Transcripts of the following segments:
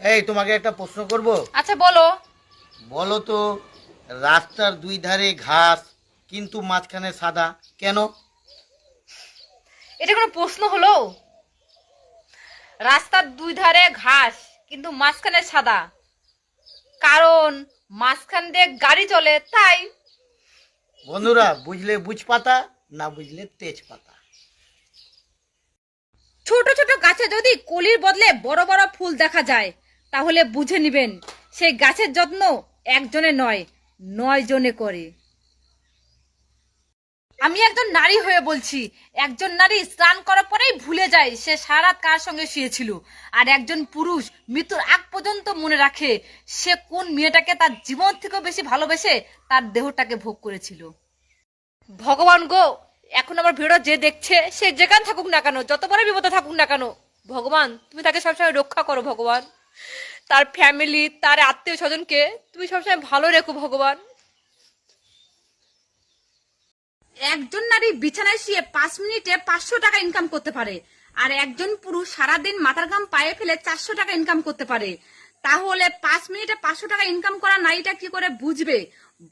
এই তোমাকে একটা প্রশ্ন করব? আচ্ছা বলো। বলো তো রাস্তার দুই ধারে ঘাস কিন্তু মাঝখানে সাদা কেন? এটা কোনো প্রশ্ন হলো? রাস্তার দুই ধারে ঘাস কিন্তু মাঝখানে সাদা। কারণ মাঝখান দিয়ে গাড়ি চলে তাই। বন্ধুরা বুঝলে বুঝ পাতা না বুঝলে তেজ পাতা ছোট ছোট গাছে যদি কলির বদলে বড় বড় ফুল দেখা যায় তাহলে বুঝে নেবেন, সেই গাছের যত্ন একজনে নয় নয় জনে করে। আমি একজন নারী হয়ে বলছি। একজন নারী স্নান করার পরেই ভুলে যায় সে সারা কার সঙ্গে শুয়েছিল। আর একজন পুরুষ মৃত্যুর আগ পর্যন্ত মনে রাখে সে কোন মেয়েটাকে তার জীবন থেকেও বেশি ভালোবেসে তার দেহটাকে ভোগ করেছিল। ভগবান গো, এখন আমার ভিডিও যে দেখছে সে যেখান থাকুক না কেন, যত বড় বিপদে থাকুক না কেন, ভগবান, তুমি তাকে সবসময় রক্ষা করো ভগবান। তার ফ্যামিলি তার আত্মীয় স্বজনকে তুমি সবসময় ভালো রেখো ভগবান। একজন নারী বিছানায় শুয়ে পাঁচ মিনিটে পাঁচশো টাকা ইনকাম করতে পারে আর একজন পুরুষ সারাদিন মাথার ঘাম পায়ে ফেলে চারশো টাকা ইনকাম করতে পারে। তাহলে পাঁচ মিনিটে পাঁচশো টাকা ইনকাম করা নারীটা কি করে বুঝবে?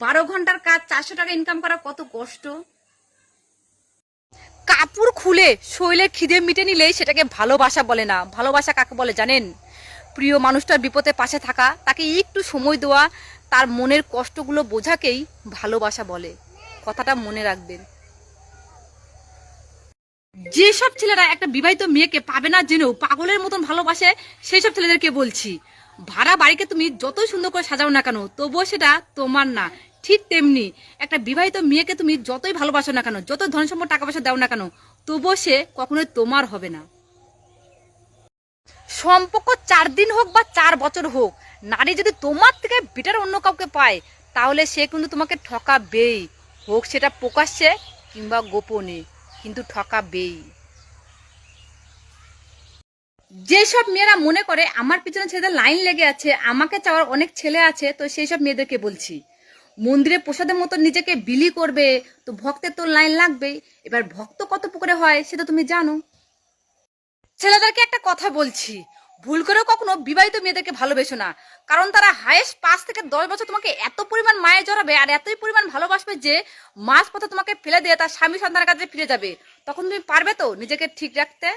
বারো ঘণ্টার কাজ চারশো টাকা ইনকাম করা কত কষ্ট? কাপড় খুলে শৈলের খিদে মিটে নিলেই সেটাকে ভালোবাসা বলে না। ভালোবাসা কাকে বলে জানেন? প্রিয় মানুষটার বিপদে পাশে থাকা, তাকে একটু সময় দেওয়া, তার মনের কষ্টগুলো বোঝাকেই ভালোবাসা বলে। কথাটা মনে রাখবেন। যেসব ছেলেরা একটা বিবাহিত মেয়েকে পাবে না জেনেও পাগলের মতন ভালোবাসে সেই সব ছেলেদেরকে বলছি, ভাড়া বাড়িকে তুমি যতই সুন্দর করে সাজাও না কেন, তবুও সেটা তোমার না। ঠিক তেমনি একটা বিবাহিত মেয়েকে তুমি যতই ভালোবাসো না কেন, যত ধন সম্পদ টাকা পয়সা দাও না কেন, তবুও সে কখনোই তোমার হবে না। সম্পর্ক চার দিন হোক বা চার বছর হোক, নারী যদি তোমার থেকে বেটার অন্য কাউকে পায়, তাহলে সে কিন্তু তোমাকে ঠকাবেই। হোক সেটা প্রকাশ্যে কিংবা গোপনে, কিন্তু ঠকা ঠকাবেই। যেসব মেয়েরা মনে করে, আমার পিছনে ছেলেদের লাইন লেগে আছে, আমাকে চাওয়ার অনেক ছেলে আছে তো সেই সব মেয়েদেরকে বলছি। মন্দিরে প্রসাদের মতো নিজেকে বিলি করবে, তো ভক্তের তো লাইন লাগবেই। এবার ভক্ত কত পুকুরে হয়, সেটা তুমি জানো। ছেলেদেরকে একটা কথা বলছি ভুল করেও কখনো বিবাহিত মেয়েদেরকে ভালোবেসো না। কারণ তারা হায়েস্ট পাঁচ থেকে দশ বছর তোমাকে এত পরিমাণ মায়ে জড়াবে আর এতই পরিমাণ ভালোবাসবে যে মাঝ পথে তোমাকে ফেলে দিয়ে তার স্বামী সন্তানের কাছে ফিরে যাবে। তখন তুমি পারবে তো নিজেকে ঠিক রাখতে?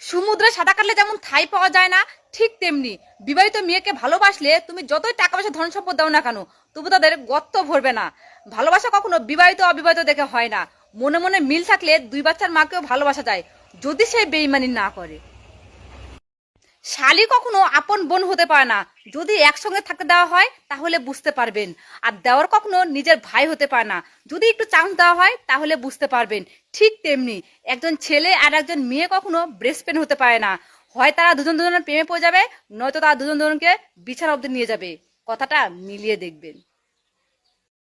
সমুদ্রে সাঁতার কাটলে যেমন থাই পাওয়া যায় না, ঠিক তেমনি বিবাহিত মেয়েকে ভালোবাসলে তুমি যতই টাকা পয়সা, ধন সম্পদ দাও না কেন, তবু তাদের গত্ত ভরবে না। ভালোবাসা কখনো বিবাহিত, অবিবাহিত দেখে হয় না। মনে মনে মিল থাকলে দুই বাচ্চার মাকেও ভালোবাসা যায়, যদি সে বেইমানি না করে। শালি কখনো আপন বোন হতে পারে না। যদি একসঙ্গে থাকতে দেওয়া হয়, তাহলে বুঝতে পারবেন। আর দেওয়ার কখনো নিজের ভাই হতে পারে না। যদি একটু চান্স দেওয়া হয়, তাহলে বুঝতে পারবেন। ঠিক তেমনি একজন ছেলে আর একজন মেয়ে কখনো ব্রেস্ট পেন হতে পারে না। হয় তারা দুজন দুজনের প্রেমে পড়ে যাবে, নয়তো তারা দুজন দুজনকে বিছানা অব্দি নিয়ে যাবে। কথাটা মিলিয়ে দেখবেন।